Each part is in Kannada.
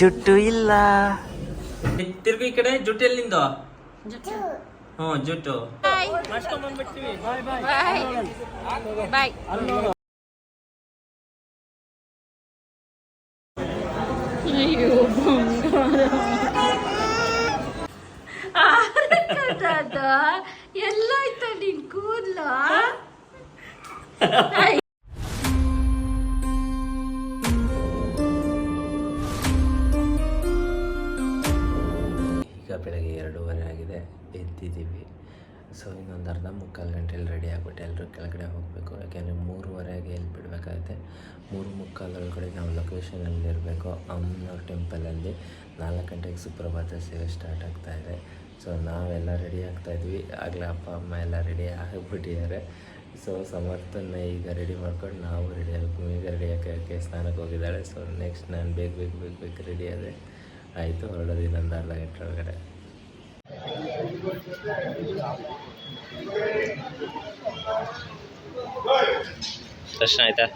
ಜುಟ್ಟು ಇಲ್ಲ. ತಿರ್ಗು ಈ ಕಡೆ ಜುಟ್ಟು ಎಲ್ಲಿಂದ? ಹ್ಞೂ ಜುಟ್ಟು. ಎಲ್ಲ ಆಯ್ತಾ ನಿನ್ ಕೂದ್ಲ? ಈಗ ಬೆಳಗ್ಗೆ ಎರಡೂವರೆ ಆಗಿದೆ, ಎದ್ದಿದ್ದೀವಿ. ಸೊ ಇನ್ನೊಂದು ಅರ್ಧ ಮುಕ್ಕಾಲು ಗಂಟೆಯಲ್ಲಿ ರೆಡಿ ಆಗಿಬಿಟ್ಟು ಎಲ್ಲರೂ ಕೆಳಗಡೆ ಹೋಗಬೇಕು. ಯಾಕೆಂದರೆ ಮೂರುವರೆಗೆ ಎಲ್ಲಿ ಬಿಡಬೇಕಾಗುತ್ತೆ. ಮೂರು ಮುಕ್ಕಾಲು ಒಳಗಡೆ ನಾವು ಲೊಕೇಶನಲ್ಲಿ ಇರಬೇಕು. ಅಮ್ಮನವ್ರ ಟೆಂಪಲಲ್ಲಿ ನಾಲ್ಕು ಗಂಟೆಗೆ ಸುಪ್ರಭಾತ ಸೇವೆ ಸ್ಟಾರ್ಟ್ ಆಗ್ತಾ ಇದೆ. ಸೊ ನಾವೆಲ್ಲ ರೆಡಿ ಆಗ್ತಾ ಇದ್ವಿ. ಆಗಲೇ ಅಪ್ಪ, ಅಮ್ಮ ಎಲ್ಲ ರೆಡಿ ಆಗಿಬಿಟ್ಟಿದ್ದಾರೆ. ಸೊ ಸಮರ್ಥನ ಈಗ ರೆಡಿ ಮಾಡ್ಕೊಂಡು ನಾವು ರೆಡಿ ಆಗಬೇಕು ಈಗ ರೆಡಿ ಹಾಕೋಕ್ಕೆ ಸ್ನಾನಕ್ಕೆ ಹೋಗಿದ್ದಾಳೆ ಸೊ ನೆಕ್ಸ್ಟ್ ನಾನು ಬೇಗ ಬೇಗ ಬೇಗ ಬೇಗ ರೆಡಿ ಆದೆ. ಆಯಿತು ಹೊರಡೋದು ಇನ್ನೊಂದು ಅರ್ಧ ಗಂಟೆ ಒಳಗಡೆ. ದರ್ಶನ ಆಯ್ತಾ?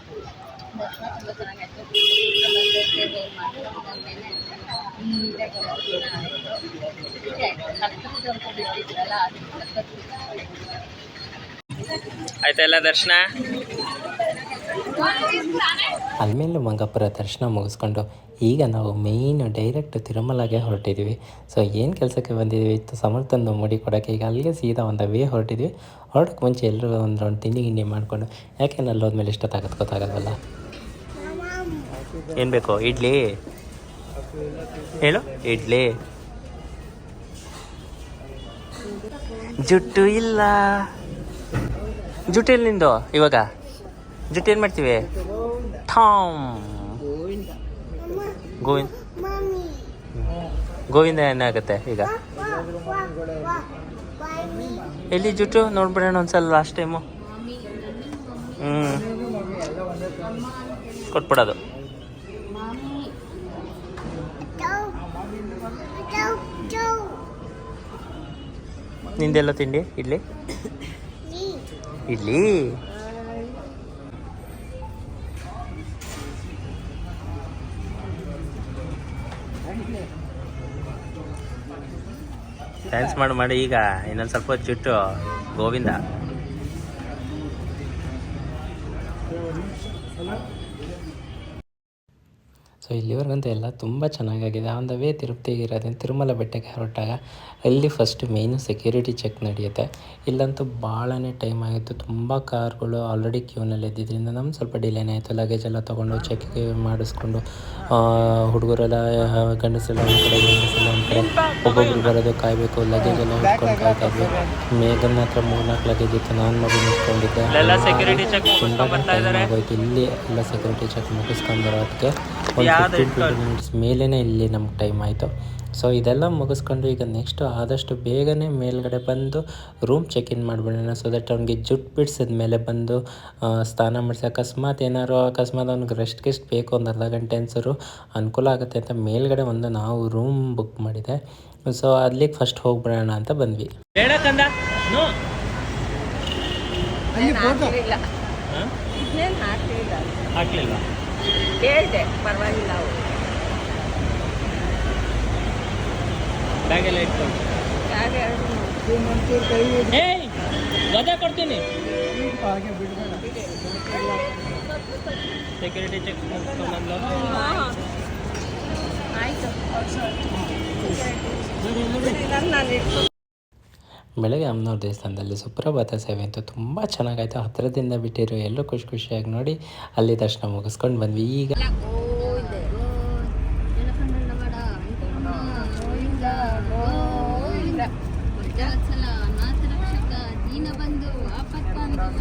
ಆಯ್ತಾ ಎಲ್ಲ ದರ್ಶನ? ಅಲ್ಮೇಲೆ ಮಂಗಪುರ ದರ್ಶನ ಮುಗಿಸ್ಕೊಂಡು ಈಗ ನಾವು ಮೇಯ್ನ್ ಡೈರೆಕ್ಟ್ ತಿರುಮಲಗೆ ಹೊರಟಿದ್ವಿ. ಸೊ ಏನು ಕೆಲಸಕ್ಕೆ ಬಂದಿದ್ದೀವಿ ಇತ್ತು ಸಮರ್ಥನ ಮುಡಿ ಕೊಡೋಕ್ಕೆ ಈಗ ಅಲ್ಲಿಗೆ ಸೀದಾ ಒಂದು ವೇ ಹೊರಟಿದ್ವಿ. ಹೊರಟಕ್ಕೆ ಮುಂಚೆ ಎಲ್ಲರೂ ಒಂದು ರೌಂಡ್ ತಿಂಡಿ ಗಿಂಡಿ ಮಾಡಿಕೊಂಡು, ಯಾಕೆ ನಲ್ಲಿ ಹೋದ್ಮೇಲೆ ಇಷ್ಟೊತ್ತಾಗತ್ತೆ ಗೊತ್ತಾಗಲ್ವಲ್ಲ? ಏನು ಬೇಕು? ಇಡ್ಲಿ? ಹೇಳು? ಇಡ್ಲಿ. ಜುಟ್ಟು ಇಲ್ಲ. ಜುಟ್ಟು ಇವಾಗ? ಜುಟ್ಟು ಏನು ಮಾಡ್ತೀವಿ? ಠಾಮ್ ಗೋವಿಂದ ಗೋವಿಂದ ಏನಾಗುತ್ತೆ ಈಗ? ಎಲ್ಲಿ ಜುಟ್ಟು? ನೋಡ್ಬಿಡೋಣ ಒಂದ್ಸಲ ಲಾಸ್ಟ್ ಟೈಮು ಹ್ಞೂ ಕೊಟ್ಬಿಡೋದು. ನಿಂದೆಲ್ಲ ತಿಂಡಿ? ಇಡ್ಲಿ. ಇಡ್ಲಿ? ಡ್ಯಾನ್ಸ್ ಮಾಡಿ ಮಾಡಿ. ಈಗ ಇನ್ನೊಂದು ಸ್ವಲ್ಪ ಚಿಟ್ಟು ಗೋವಿಂದ. ಸೊ ಇಲ್ಲಿವರೆಗಂತೂ ಎಲ್ಲ ತುಂಬ ಚೆನ್ನಾಗಾಗಿದೆ. ಆನ್ ದ ವೇ ತಿರುಪತಿಗೆ ಇರೋದ್ರಿಂದ ತಿರುಮಲ ಬೆಟ್ಟಕ್ಕೆ ಹೊರಟಾಗ ಅಲ್ಲಿ ಫಸ್ಟ್ ಮೇಯ್ನು ಸೆಕ್ಯೂರಿಟಿ ಚೆಕ್ ನಡೆಯುತ್ತೆ. ಇಲ್ಲಂತೂ ಭಾಳನೇ ಟೈಮ್ ಆಗಿತ್ತು ತುಂಬ ಕಾರ್ಗಳು ಆಲ್ರೆಡಿ ಕ್ಯೂನಲ್ಲಿ ಇದ್ದಿದ್ದರಿಂದ ನಮ್ಗೆ ಸ್ವಲ್ಪ ಡಿಲೇನೇ ಆಯಿತು. ಲಗೇಜ್ ಎಲ್ಲ ತೊಗೊಂಡು ಚೆಕ್ ಮಾಡಿಸ್ಕೊಂಡು ಹುಡುಗರೆಲ್ಲ ಗಂಡಸೆಲ್ಲ ಒಂದು ಕಡೆ ಗಂಡಸರೆಲ್ಲ ಒಂದು ಕಡೆ ಒಬ್ಬೊಬ್ರು ಬರೋದು ಕಾಯಬೇಕು ಲಗೇಜ್ ಎಲ್ಲ ಹಿಡ್ಕೊಂಡು ಕಾಯ್ತಾ ಇದ್ವಿ. ಮೇಘನ್ ಹತ್ರ ಮೂರ್ನಾಲ್ಕು ಲಗೇಜ್ ಇತ್ತು ನಾನು ಮಗು ನಿಂತ್ಕೊಂಡಿದ್ದೆ. ತುಂಬ ಟೈಮ್ ಆಗೋಯ್ತು. ಇಲ್ಲಿ ಎಲ್ಲ ಸೆಕ್ಯೂರಿಟಿ ಚೆಕ್ ಮುಗಿಸ್ಕೊಂಡು ಬರೋದಕ್ಕೆ ಒಂದು ಫಿಫ್ಟೀನ್ ಟ್ವೆಂಟಿ ಮಿನಿಟ್ಸ್ ಮೇಲೇ ಇಲ್ಲಿ ನಮ್ಗೆ ಟೈಮ್ ಆಯಿತು. ಸೊ ಇದೆಲ್ಲ ಮುಗಿಸ್ಕೊಂಡು ಈಗ ನೆಕ್ಸ್ಟ್ ಆದಷ್ಟು ಬೇಗನೆ ಮೇಲ್ಗಡೆ ಬಂದು ರೂಮ್ ಚೆಕ್ ಇನ್ ಮಾಡಿಬಿಡೋಣ ಸೊ ದಟ್ ಅವ್ನಿಗೆ ಜುಟ್ ಬಿಡ್ಸಿದ ಮೇಲೆ ಬಂದು ಸ್ನಾನ ಮಾಡಿಸಿ. ಅಕಸ್ಮಾತ್ ಏನಾದ್ರು ಅಕಸ್ಮಾತ್ ಅವ್ನಿಗೆ ರೆಸ್ಟ್ ಗಿಸ್ಟ್ ಬೇಕು ಒಂದು ಅರ್ಧ ಗಂಟೆ ಅನ್ಸರು ಅನುಕೂಲ ಆಗುತ್ತೆ ಅಂತ ಮೇಲ್ಗಡೆ ಒಂದು ನಾವು ರೂಮ್ ಬುಕ್ ಮಾಡಿದೆ. ಸೊ ಅಲ್ಲಿಗೆ ಫಸ್ಟ್ ಹೋಗ್ಬಿಡೋಣ ಅಂತ ಬಂದ್ವಿ. ಬೇಡ ಕಂದ ನೋ. ಹಾಕ್ಲಿಲ್ಲ. ಕೇಳಿದೆ ಪರವಾಗಿಲ್ಲ ಅವರು ಬ್ಯಾಗೆಲ್ಲ ಇಟ್ಕೊಂಡು ಏಯ್ ವಜಾ ಕೊಡ್ತೀನಿ. ಸೆಕ್ಯೂರಿಟಿ ಚೆಕ್ ಆಯಿತು. ಬೆಳಗ್ಗೆ ಅಮ್ಮನವ್ರ ದೇವಸ್ಥಾನದಲ್ಲಿ ಸುಪ್ರಭಾತ ಸೇವೆ ಅಂತೂ ತುಂಬ ಚೆನ್ನಾಗಾಯ್ತು. ಹತ್ತಿರದಿಂದ ಬಿಟ್ಟಿರೋ ಎಲ್ಲರೂ ಖುಷಿ ಖುಷಿಯಾಗಿ ನೋಡಿ ಅಲ್ಲಿ ದರ್ಶನ ಮುಗಿಸ್ಕೊಂಡು ಬಂದ್ವಿ. ಈಗ ಗೋವಿಂದ ಜನಕಂಡ ಬಡ ಗೋವಿಂದ ಗೋವಿಂದ ವಜ್ರಾಚಲ ನಾಥ ರಕ್ಷಕ ದೀನ ಬಂಧು ಆಪತ್ತಾಂತಕ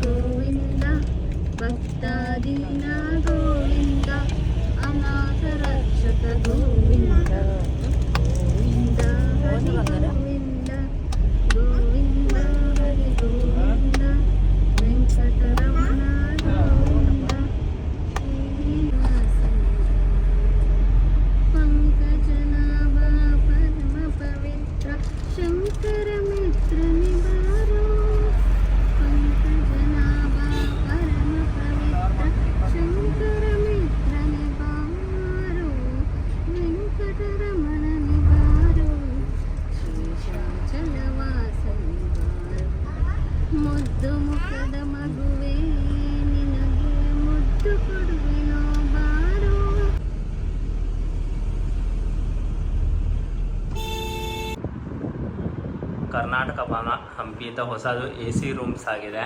ಕರ್ನಾಟಕ ಭವನ ಹಂಪಿ ಅಂತ ಹೊಸದು ಎ ಸಿ ರೂಮ್ಸ್ ಆಗಿದೆ.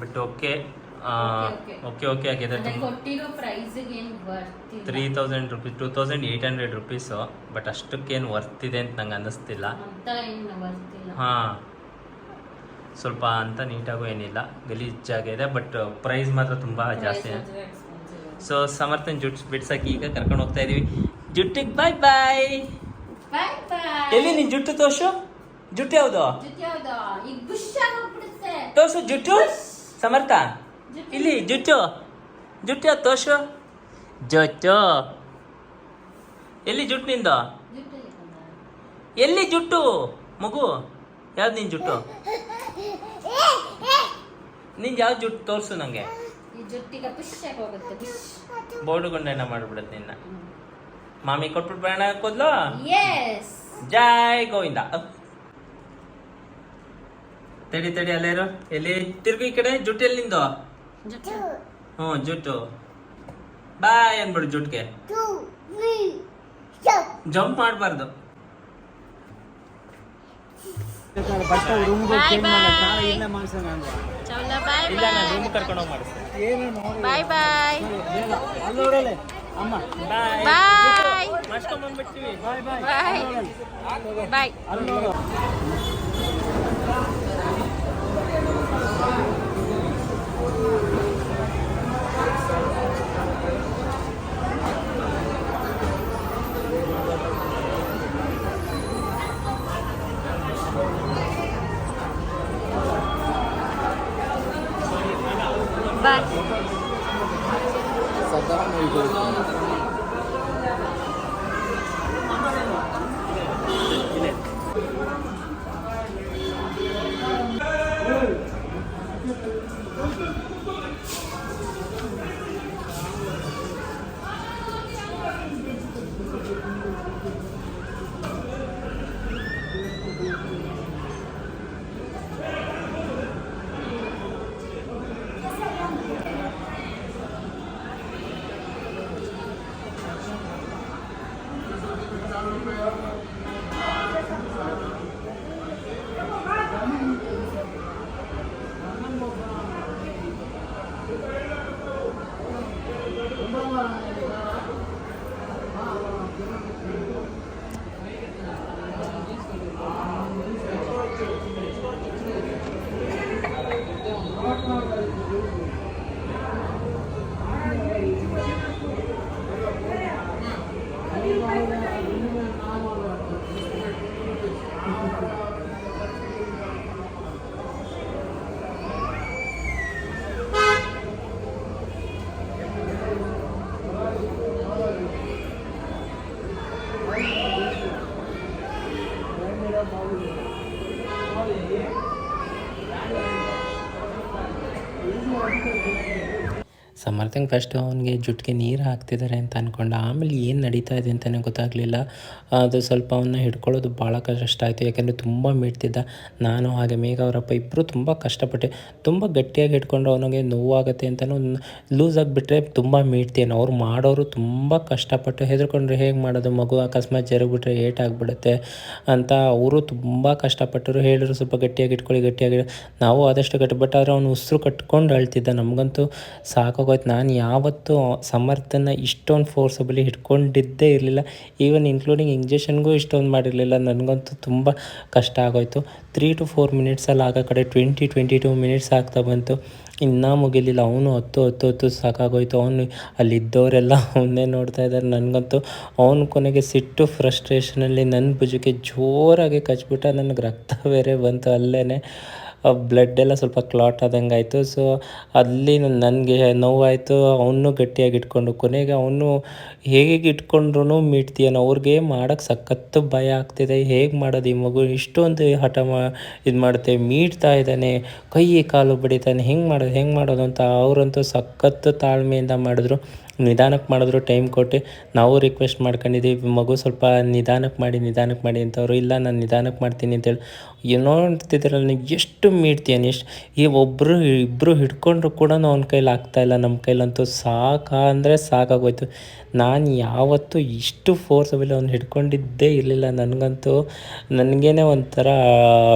But okay. Okay okay. ಆಗಿದೆ. Three thousand rupees two thousand eight hundred rupees but ಅಷ್ಟಕ್ಕೇನು ಇದೆ ಅಂತ ನಂಗೆ ಅನ್ನಿಸ್ತಿಲ್ಲ. ಹಾಂ. ಸ್ವಲ್ಪ ಅಂತ ನೀಟಾಗೂ ಏನಿಲ್ಲ. ಗಲೀಜಾಗಿದೆ ಬಟ್ ಪ್ರೈಸ್ ಮಾತ್ರ ತುಂಬ ಜಾಸ್ತಿ. ಸೊ ಸಮರ್ಥನ್ ಜುಟ್ಸ್ ಬಿಡ್ಸಕ್ಕೆ ಈಗ ಕರ್ಕೊಂಡು ಹೋಗ್ತಾ ಇದೀವಿ. ಜುಟ್ಟಿಗೆ ಬಾಯ್ ಬಾಯ್. ಎಲ್ಲಿ ನಿನ್ ಜುಟ್ಟು ತೋರ್ಸು? ಜುಟ್ಟು ಯಾವುದು. ತೋರ್ಸು ಜುಟ್ಟು. ಸಮರ್ಥ. ಇಲ್ಲಿ ಜುಟ್ಟು. ಜುಟ್ಟು ಯಾವ್ದು ತೋರ್ಸು? ಜೊಟ್ಟು. ಎಲ್ಲಿ ಜುಟ್ಟು ನಿಂದು? ಎಲ್ಲಿ ಜುಟ್ಟು? ಮಗು ಯಾವ್ದು ನಿನ್ ಜುಟ್ಟು? ನಿನ್ ಯಾವ್ದು ಜುಟ್ಟು ತೋರಿಸು ನಂಗೆ. ಈ ಜುಟ್ಟಿಗೆ ಬುಷ್ ಆಗೋಗುತ್ತೆ ಬುಷ್. ಬೋರ್ಡು ಗುಂಡನ ಮಾಡ್ಬಿಡುತ್ತೆ ನಿನ್ನ. ಮಾಮಿ ಕೊಟ್ಬಿಟ್ಟು ಬೇಡ ಕೂದ್ಲು ಎಸ್ ಜೈ ಗೋವಿಂದ. ತಡಿ ತಡಿ ಅಲ್ಲೇ ಇರೋ ಎಲ್ಲಿ? ತಿರ್ಗು ಈ ಕಡೆ ಜುಟ್ಟು ಎಲ್ಲಿ ನಿಂದು? ಜುಟ್ಟು. ಹ್ಞೂ ಜುಟ್ಟು. ಬಾಯ್ ಅನ್ಬಿಡು ಜುಟ್ಗೆ. ಜಂಪ್. ಮಾಡಬಾರ್ದು. ಇಲ್ಲ ನಾನು ರೂಮ್ ಕರ್ಕೊಂಡು ಹೋಗಿ ಮಾಡಿಸ್ತೇನೆ. ಏನು ನೋಡಿ? Bye bye. ಅಮ್ಮ. ಬಾಯ್. ಬಾಯ್. ಮಾಡ್ಸ್ಕೊಂಡ್ ಬಂದ್ಬಿಡ್ತೀವಿ bye. Bye. Bye. Bye Thank you. ಸಮರ್ಥಂಗೆ ಫಸ್ಟ್ ಅವನಿಗೆ ಜುಟ್ಟಿಗೆ ನೀರು ಹಾಕ್ತಿದ್ದಾರೆ ಅಂತ ಅಂದ್ಕೊಂಡ ಆಮೇಲೆ ಏನು ನಡೀತಾ ಇದೆ ಅಂತಲೇ ಗೊತ್ತಾಗಲಿಲ್ಲ. ಅದು ಸ್ವಲ್ಪ ಅವನ್ನ ಹಿಡ್ಕೊಳ್ಳೋದು ಭಾಳ ಕಷ್ಟ ಆಯಿತು, ಯಾಕೆಂದರೆ ತುಂಬ ಮೀಡ್ತಿದ್ದ ನಾನು ಹಾಗೆ ಮೇಘ ಅವರಪ್ಪ ಇಬ್ಬರು ತುಂಬ ಕಷ್ಟಪಟ್ಟೆ. ತುಂಬ ಗಟ್ಟಿಯಾಗಿ ಹಿಡ್ಕೊಂಡು ಅವನಿಗೆ ನೋವಾಗುತ್ತೆ ಅಂತಲೂ ಲೂಸ್ ಆಗಿಬಿಟ್ರೆ ತುಂಬ ಮೀಡ್ತೇನೆ ಅವ್ರು ಮಾಡೋರು ತುಂಬ ಕಷ್ಟಪಟ್ಟು ಹೆದರ್ಕೊಂಡ್ರೆ ಹೇಗೆ ಮಾಡೋದು? ಮಗು ಅಕಸ್ಮಾತ್ ಜರುಗಿಬಿಟ್ರೆ ಏಟ್ ಆಗಿಬಿಡುತ್ತೆ ಅಂತ ಅವರು ತುಂಬ ಕಷ್ಟಪಟ್ಟರು. ಹೇಳಿದ್ರು ಸ್ವಲ್ಪ ಗಟ್ಟಿಯಾಗಿ ಇಟ್ಕೊಳ್ಳಿ ಗಟ್ಟಿಯಾಗಿ ನಾವು ಆದಷ್ಟು ಗಟ್ಟಿ ಬಟ್ ಆದರೆ ಅವನು ಉಸಿರು ಕಟ್ಕೊಂಡು ಅಳ್ತಿದ್ದ. ನಮಗಂತೂ ಸಾಕಾಗೋಯ್ತು ನಾನು ಯಾವತ್ತೂ ಸಮರ್ಥನ ಇಷ್ಟೊಂದು ಫೋರ್ಸಬಲಿ ಹಿಡ್ಕೊಂಡಿದ್ದೇ ಇರಲಿಲ್ಲ. ಈವನ್ ಇನ್ಕ್ಲೂಡಿಂಗ್ ಇಂಜೆಕ್ಷನ್ಗೂ ಇಷ್ಟೊಂದು ಮಾಡಿರಲಿಲ್ಲ. ನನಗಂತೂ ತುಂಬ ಕಷ್ಟ ಆಗೋಯಿತು. ತ್ರೀ ಟು ಫೋರ್ ಮಿನಿಟ್ಸಲ್ಲಿ ಆಗ ಕಡೆ ಟ್ವೆಂಟಿ ಟ್ವೆಂಟಿ ಟು ಮಿನಿಟ್ಸ್ ಆಗ್ತಾ ಬಂತು. ಇನ್ನೂ ಮುಗಿಲಿಲ್ಲ. ಅವನು ಹತ್ತು ಹತ್ತು ಹತ್ತು ಸಾಕಾಗೋಯ್ತು. ಅವನು ಅಲ್ಲಿದ್ದವರೆಲ್ಲ ಅವನ್ನೇ ನೋಡ್ತಾ ಇದ್ದಾರೆ. ನನಗಂತೂ ಅವನ ಕೊನೆಗೆ ಸಿಟ್ಟು ಫ್ರಸ್ಟ್ರೇಷನಲ್ಲಿ ನನ್ನ ಭುಜಕ್ಕೆ ಜೋರಾಗಿ ಕಚ್ಬಿಟ್ಟ. ನನಗೆ ರಕ್ತ ಬೇರೆ ಬಂತು ಅಲ್ಲೇ ಬ್ಲಡ್ ಎಲ್ಲ ಸ್ವಲ್ಪ ಕ್ಲಾಟ್ ಆದಂಗೆ ಆಯಿತು ಸೊ ಅಲ್ಲಿ ನನಗೆ ನೋವಾಯಿತು. ಅವನು ಗಟ್ಟಿಯಾಗಿ ಇಟ್ಕೊಂಡು ಕೊನೆಗೆ ಅವನು ಹೇಗೆ ಇಟ್ಕೊಂಡ್ರು ಮಿಡ್ತೀಯನೋ ಅವ್ರಿಗೆ ಮಾಡೋಕ್ಕೆ ಸಖತ್ತು ಭಯ ಆಗ್ತಿದೆ. ಹೇಗೆ ಮಾಡೋದು ಈ ಮಗು? ಇಷ್ಟೊಂದು ಹಠ ಮಾ, ಇದು ಮಾಡುತ್ತೆ. ಮೀಟ್ತಾ ಇದ್ದಾನೆ. ಕೈ ಕಾಲು ಬಡಿತಾನೆ. ಹೆಂಗೆ ಮಾಡೋದು? ಹೆಂಗೆ ಮಾಡೋದು ಅಂತ ಅವರಂತೂ ಸಖತ್ತು ತಾಳ್ಮೆಯಿಂದ ಮಾಡಿದ್ರು. ನಿಧಾನಕ್ಕೆ ಮಾಡಿದ್ರು ಟೈಮ್ ಕೊಟ್ಟು ನಾವು ರಿಕ್ವೆಸ್ಟ್ ಮಾಡ್ಕೊಂಡಿದ್ದೀವಿ ಮಗು ಸ್ವಲ್ಪ ನಿಧಾನಕ್ಕೆ ಮಾಡಿ ನಿಧಾನಕ್ಕೆ ಮಾಡಿ ಅಂತವ್ರು, ಇಲ್ಲ, ನಾನು ನಿಧಾನಕ್ಕೆ ಮಾಡ್ತೀನಿ ಅಂತೇಳಿ ಏನೋ ಅಂತಿದ್ರಲ್ಲ ನನಗೆ ಎಷ್ಟು ಮೀಡ್ತೀಯನ್ ಎಷ್ಟು ಈ ಒಬ್ಬರು ಇಬ್ಬರು ಹಿಡ್ಕೊಂಡ್ರು ಕೂಡ ಅವ್ನ ಕೈಲಿ ಆಗ್ತಾಯಿಲ್ಲ ನಮ್ಮ ಕೈಲಂತೂ ಸಾಕ ಅಂದರೆ ಸಾಕಾಗೋಯ್ತು. ನಾನು ಯಾವತ್ತೂ ಇಷ್ಟು ಫೋರ್ಸ್ ಫೋರ್ಸಬಲ್ ಅವ್ನು ಹಿಡ್ಕೊಂಡಿದ್ದೇ ಇರಲಿಲ್ಲ. ನನಗಂತೂ ನನಗೇನೆ ಒಂಥರ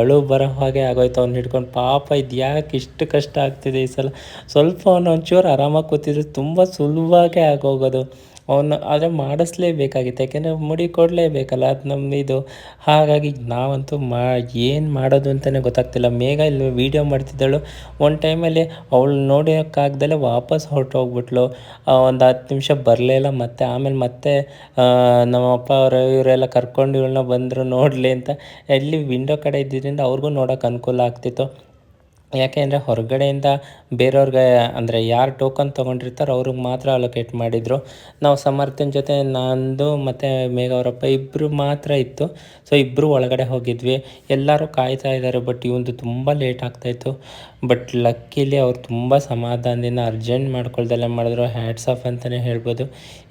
ಅಳು ಬರೋ ಹಾಗೆ ಆಗೋಯ್ತು. ಅವ್ನು ಹಿಡ್ಕೊಂಡು ಪಾಪ ಇದು ಯಾಕೆ ಇಷ್ಟು ಕಷ್ಟ ಆಗ್ತಿದೆ ಈ ಸಲ. ಸ್ವಲ್ಪ ಅವನು ಒಂಚೂರು ಆರಾಮಾಗಿ ಕೂತಿದ್ರು, ತುಂಬ ಸುಲಭವಾಗೇ ಆಗೋಗೋದು. ಅವನು ಆದರೆ ಮಾಡಿಸ್ಲೇಬೇಕಾಗಿತ್ತು. ಯಾಕೆಂದರೆ ಮುಡಿ ಕೊಡಲೇಬೇಕಲ್ಲ, ಅದು ನಮ್ಮ ಇದು. ಹಾಗಾಗಿ ನಾವಂತೂ ಮಾ, ಏನು ಮಾಡೋದು ಅಂತಲೇ ಗೊತ್ತಾಗ್ತಿಲ್ಲ. ಮೇಘ ಇಲ್ಲಿ ವೀಡಿಯೋ ಮಾಡ್ತಿದ್ದಳು. ಒಂದು ಟೈಮಲ್ಲಿ ಅವಳು ನೋಡೋಕ್ಕಾಗ್ದಲೇ ವಾಪಸ್ ಹೊರಟೋಗ್ಬಿಟ್ಲು. ಒಂದು ಹತ್ತು ನಿಮಿಷ ಬರಲೇ ಇಲ್ಲ. ಮತ್ತೆ ಆಮೇಲೆ ಮತ್ತೆ ನಮ್ಮಪ್ಪ ಅವರು ಇವರೆಲ್ಲ ಕರ್ಕೊಂಡು ಇವಳನ್ನ ಬಂದರು ನೋಡಲಿ ಅಂತ. ಎಲ್ಲಿ ವಿಂಡೋ ಕಡೆ ಇದ್ದಿದ್ದರಿಂದ ಅವ್ರಿಗೂ ನೋಡೋಕೆ ಅನುಕೂಲ ಆಗ್ತಿತ್ತು. ಯಾಕೆ ಅಂದರೆ ಹೊರಗಡೆಯಿಂದ ಬೇರೆಯವ್ರಿಗೆ, ಅಂದರೆ ಯಾರು ಟೋಕನ್ ತೊಗೊಂಡಿರ್ತಾರೋ ಅವ್ರಿಗೆ ಮಾತ್ರ ಅಲೋಕೇಟ್ ಮಾಡಿದರು. ನಾವು ಸಮರ್ಥನ್ ಜೊತೆ ನಂದು ಮತ್ತು ಮೇಘ ಅವರಪ್ಪ ಇಬ್ಬರು ಮಾತ್ರ ಇತ್ತು. ಸೊ ಇಬ್ಬರು ಒಳಗಡೆ ಹೋಗಿದ್ವಿ. ಎಲ್ಲರೂ ಕಾಯ್ತಾ ಇದ್ದಾರೆ ಬಟ್ ಇವಂದು ತುಂಬ ಲೇಟ್ ಆಗ್ತಾಯಿತ್ತು ಬಟ್ ಲಕ್ಕಿಲಿ ಅವ್ರು ತುಂಬ ಸಮಾಧಾನದಿಂದ ಅರ್ಜೆಂಟ್ ಮಾಡ್ಕೊಳ್ದೆಲ್ಲ ಮಾಡಿದ್ರು. ಹ್ಯಾಟ್ಸ್ ಆಫ್ ಅಂತಲೇ ಹೇಳ್ಬೋದು.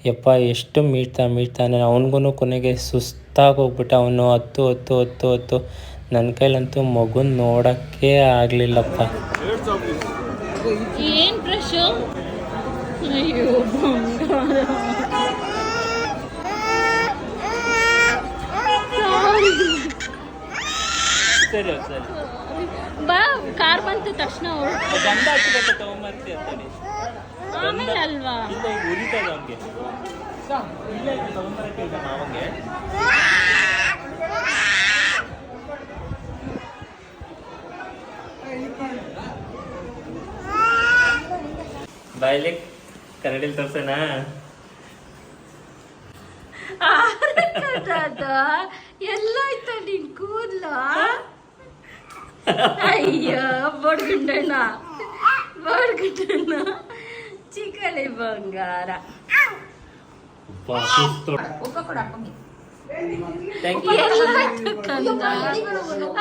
ಯಪ್ಪ, ಎಷ್ಟು ಮೀಟ್ತಾ ಮೀಟ್ತಾನೆ ಅವನಿಗೂ ಕೊನೆಗೆ ಸುಸ್ತಾಗಿ ಹೋಗ್ಬಿಟ್ಟು ಅವನು. ಹತ್ತು ಹತ್ತು ಹತ್ತು ಹತ್ತು. ನನ್ನ ಕೈಲಂತೂ ಮಗುನ ನೋಡಕ್ಕೆ ಆಗಲಿಲ್ಲಪ್ಪ. ಸರಿ ಸರಿ. ಬಾ ಕಾರ್ ಬಂತು ತಕ್ಷಣ ತೊಗೊಂಬರ್ತಿ ಆಮೇಲೆ ಅಲ್ವಾ? ಇಲ್ಲ ಈಗ ಉರಿತದ ಅವನಿಗೆ. ಇಲ್ಲ ಈಗ ತೊಗೊಂಬರಕ್ಕೆ ಇಲ್ಲ ಮಾವಂಗೆ. ಬಾಯ್ಲಿ ಕನ್ನಡಿಲಿ ತೋರ್ಸೋಣ. ಎಲ್ಲಾಯ್ತು ನಿನ್ ಕೂದ್ಲ? ಅಯ್ಯೋ ಬಡ್ಗುಂಡಣ್ಣ. ಬಡ್ಗುಂಡಣ್ಣ. ಚಿಕ್ಕಲಿ ಬಂಗಾರ.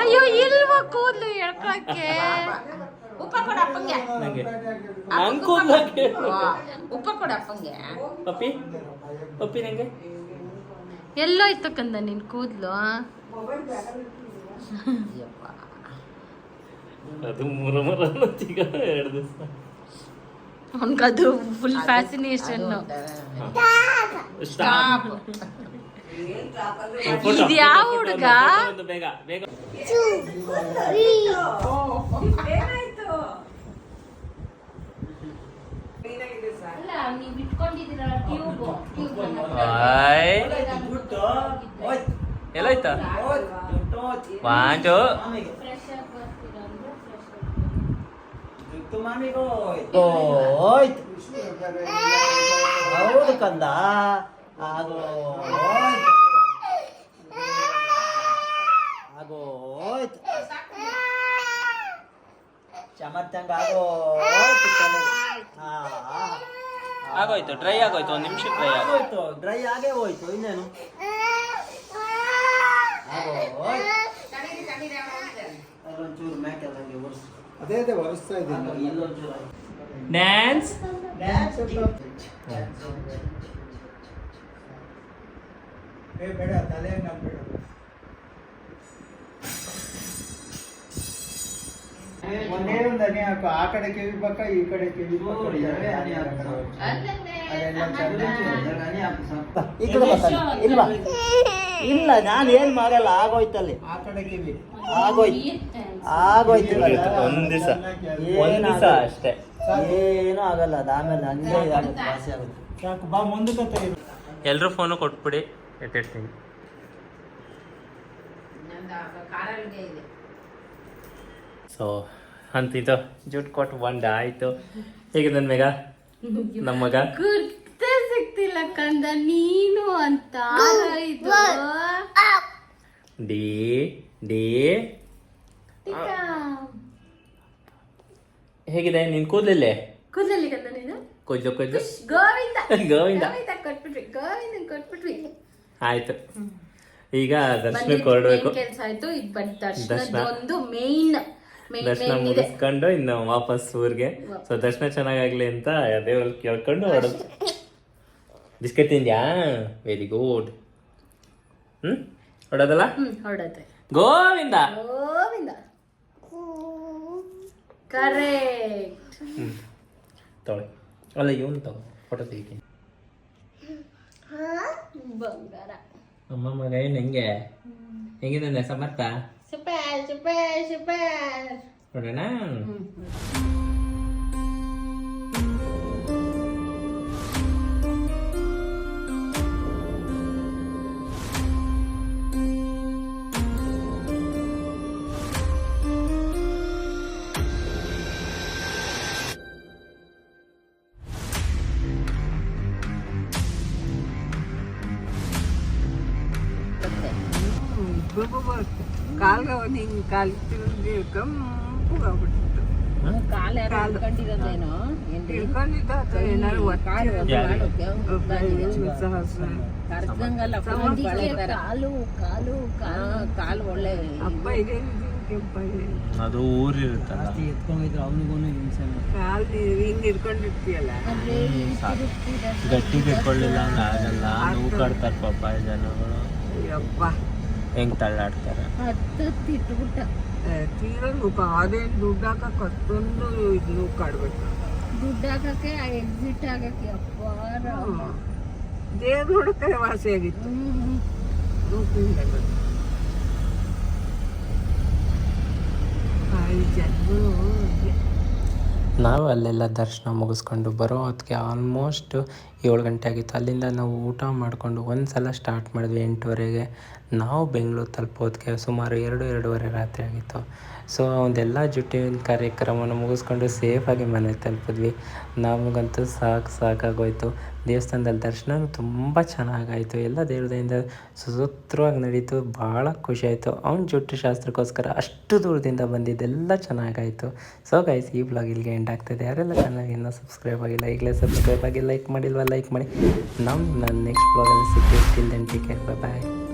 ಅಯ್ಯೋ ಇಲ್ವಾ ಕೂದ್ಲು ಎಳ್ಕೊಳಕ್ಕೆ? ಉಪ್ಪ ಕೊಡ ಅಪ್ಪಂಗೆ. ನಂಗೆ. ನಂಗೆ ಕೂದ್ಲಾಗೆ ಉಪ್ಪ ಕೊಡ ಅಪ್ಪಂಗೆ. ಪಪ್ಪಿ ಪಪ್ಪಿ ನಂಗೆ. ಎಲ್ಲೋಯ್ತು ಕಂದ ನಿನ್ ಕೂದ್ಲು ಅದು ಮೂರು ಮೂರು ಈಗ ಎರಡು ದಿವಸ. ಅವನ್ಗದು ಫುಲ್ ಫ್ಯಾಸಿನೇಷನ್ ಸ್ಟಾಪ್ ಇದ್ಯಾವ ಹುಡುಗ? ಬೇಗ ಬೇಗ. ಅಲ್ಲ ನೀವ್ ಇಟ್ಕೊಂಡಿದ್ದೀರಲ್ಲ ಟ್ಯೂಬ್ ಹಾಯ್ ಎಲ್ಲೋಯ್ತಾ? ವಾಂಚು ಹೋಯ್ತು. ಹೌದು ಕಂದ. ಆಗೋ ಆಗೋ ಹೋಯ್ತು ಚಮತ್ತಂಗ ಆಗೋ. ಆಗೋಯ್ತು ಡ್ರೈ ಆಗೋಯ್ತು ಒಂದು ನಿಮಿಷ ಡ್ರೈ ಆಗೋಯ್ತು. ಡ್ರೈ ಆಗೇ ಹೋಯ್ತು ಇನ್ನೇನು. ಅಲ್ಲೊಂಚೂರು ಮ್ಯಾಕೆಲ್ಲ ಹಂಗೆ ಒರ್ಸು. ಅದೇ ಅದೇ ಒರೆಸ್ತಾ ಇದ್ದೀನಿ. ಇಲ್ಲೊಂಚೂರು ಡ್ಯಾನ್ಸ್ ಏ ಬೇಡ ತಲೆ ನಂಬೇಡ ಒಂದೇ ಒಂದು ಅನಿ ಹಾಕು. ಆ ಕಡೆ ಕಿವಿ ಪಕ್ಕ ಈ ಕಡೆ ಕಿವಿ ಪಕ್ಕ ಈ ಕಡೆ ಬರ್ತಾನೆ. ಇಲ್ವಾ ಇಲ್ಲ ನಾನು ಏನ್ ಮಾಡಲ್ಲ ಆಗೋಯ್ತಲ್ಲಿ ಆ ಕಡೆ ಕಿವಿ. ಆಗೋಯ್ತು. ಆಗೋಯ್ತು. ಒಂದು ದಿವಸ. ಒಂದು ದಿವಸ ಅಷ್ಟೇ. ಏನು ಆಗಲ್ಲ ಅದು ಆಮೇಲೆ ಹಂಗೆ ಆಗುತ್ತೆ ವಾಸಿ ಆಗುತ್ತೆ. ಸಾಕು ಬಾ ಮುಂದಕ್ಕೆ ತೆಗೆದು ಎಲ್ಲರೂ ಫೋನು ಕೊಟ್ಬಿಡಿ ಎತ್ತಿಡ್ತೀನಿ. ಸೊ ಅಂತಿದ್ದು ಜುಟ್ ಕೊಟ್ಟು ಬಂಡ ಆಯ್ತು. ಹೇಗೆ ನನ್ನ ಮೇಗ? ನಮ್ಮ ಮಗ? ಗುರ್ತೇ ಸಿಗ್ತಿಲ್ಲ ಕಂದ ನೀನು ಅಂತ ಇದು ಡಿ ಡಿ. ಹೇಗಿದೆ? ನಿನ್ ಕೂದಲಿಲ್ಲೇ? ಕೂದಲಿ ಕಂದ ನೀನು? ಕೊಜ್ಜು ಕೊಜ್ಜು ಗೋವಿಂದ. ಗೋವಿಂದ. ಗೋವಿಂದ ಕೊಟ್ಬಿಟ್ವಿ ಗೋವಿಂದ ಕೊಟ್ಬಿಟ್ವಿ. ಆಯ್ತು. ಈಗ ದರ್ಶನಕ್ಕೆ ಹೊರಡಬೇಕು ಕೆಲಸ ಆಯ್ತು ಈಗ ಬಂದ ದರ್ಶನ. ದರ್ಶನದ ಒಂದು ಮೇನ್ ದರ್ಶನ ಮುಗಿಸ್ಕೊಂಡು ಇನ್ನು ವಾಪಸ್ ಊರಿಗೆ. ಸೊ ದರ್ಶನ ಚೆನ್ನಾಗಾಗ್ಲಿ ಅಂತ ದೇವ್ರಲ್ಲಿ ಕೇಳ್ಕೊಂಡು ಹೊರಡು biscuit ತಿಂದ್ಯಾ? Very good hmm? ಹೊಡೋದಲ್ಲ? Govinda! Govinda. Correct ತೊಳೆ ಅಲ್ಲ ಇವನು ತಗೋ. ಫೋಟೋ ತೆಗಿತೀನಿ. ಬಂಗಾರ. ಅಮ್ಮ ಮಗ ಏನು ಹೆಂಗೆ ಹೆಂಗಿದೆ ಸಮರ್ಥ? Super, super, super. Renang. Hmm. ಒಂದು ಹಿಂಗೆ ಕಾಲು ತಿರುಗಿ ಕಾಲ ಯಾರು ಹಿಡ್ಕೊಂಡಿರೋದೇನೋ ತಿಳ್ಕೊಂಡಿದ್ದ? ಅಥವಾ ಏನಾದ್ರು ಸಹಸ್ರ ಕರ್ದಂಗಲ್ಲ ಕಾಲು ಕಾಲು ಕಾಲು. ಒಳ್ಳೆ ಅಪ್ಪ ಇದೇನಿದೆ ಅದು ಊರಿರುತ್ತಲ್ಲ. ಕಾಲು ಹಿಂಗೆ ಹಿಡ್ಕೊಂಡಿರ್ತೀಯಲ್ಲ? ಗಟ್ಟಿ ಇಟ್ಕೊಳ್ಳಿಲ್ಲ ಅಂದ್ರೆ ಆಗಲ್ಲ ನೋವು ಕಾಡ್ತಾರೆ ಪಾಪ ಜನಗಳು. ಅಪ್ಪ ಹೆಂಗ್ ತಳ್ಳಾಡ್ತಾರೆ? ಹತ್ತು ತಿಟ್ಬಿಟ್ಟ. ತೀರಾ ನುಗ್ಗ ಅದೇನು ದುಡ್ಡು ಹಾಕಕ್ಕೆ ಅಷ್ಟೊಂದು ಇದು ಕಾಡ್ಬೇಕು. ದುಡ್ಡು ಹಾಕಕ್ಕೆ ಎಕ್ಸಿಟ್ ಆಗಕ್ಕೆ ಅಪ್ಪಾರ ದೇವ್ರು ನೋಡಕ್ಕೆ ವಾಸಿ ಆಗಿತ್ತು. ನಾವು ಅಲ್ಲೆಲ್ಲ ದರ್ಶನ ಮುಗಿಸ್ಕೊಂಡು ಬರೋ ಹೊತ್ತಿಗೆ ಆಲ್ಮೋಸ್ಟ್ ಏಳು ಗಂಟೆ ಆಗಿತ್ತು. ಅಲ್ಲಿಂದ ನಾವು ಊಟ ಮಾಡಿಕೊಂಡು ಒಂದು ಸಲ ಸ್ಟಾರ್ಟ್ ಮಾಡಿದ್ವಿ ಎಂಟುವರೆಗೆ. ನಾವು ಬೆಂಗಳೂರು ತಲುಪೋದಕ್ಕೆ ಸುಮಾರು ಎರಡು, ಎರಡೂವರೆ ರಾತ್ರಿ ಆಗಿತ್ತು. ಸೊ ಒಂದೆಲ್ಲ ಜುಟ್ಟಿನ ಕಾರ್ಯಕ್ರಮವನ್ನು ಮುಗಿಸ್ಕೊಂಡು ಸೇಫಾಗಿ ಮನೆಗೆ ತಲುಪಿದ್ವಿ. ನಮಗಂತೂ ಸಾಕು, ಸಾಕಾಗೋಯಿತು. ದೇವಸ್ಥಾನದಲ್ಲಿ ದರ್ಶನ ತುಂಬ ಚೆನ್ನಾಗಾಯಿತು. ಎಲ್ಲ ದೇವ್ರದಿಂದ ಸುಸೂತ್ರವಾಗಿ ನಡೀತು. ಭಾಳ ಖುಷಿಯಾಯಿತು. ಅವ್ನ ಜುಟ್ಟು ಶಾಸ್ತ್ರಕ್ಕೋಸ್ಕರ ಅಷ್ಟು ದೂರದಿಂದ ಬಂದಿದ್ದೆಲ್ಲ ಚೆನ್ನಾಗಾಯಿತು. ಸೊ ಗೈಸ್ ಈ ಬ್ಲಾಗ್ ಇಲ್ಲಿಗೆ ಎಂಡ್ ಆಗ್ತದೆ. ಯಾರೆಲ್ಲ ಚಾನಲ್ಗೆ ಇನ್ನೂ ಸಬ್ಸ್ಕ್ರೈಬ್ ಆಗಿಲ್ಲ, ಈಗಲೇ ಸಬ್ಸ್ಕ್ರೈಬ್ ಆಗಿ ಲೈಕ್ ಮಾಡಿಲ್ವ ಲೈಕ್ ಮಾಡಿ. ನಮ್ಮ ನನ್ನ ನೆಕ್ಸ್ಟ್ ಬ್ಲಾಗಲ್ಲಿ ಸಿಗ್ತೀವಿ. Till then take care bye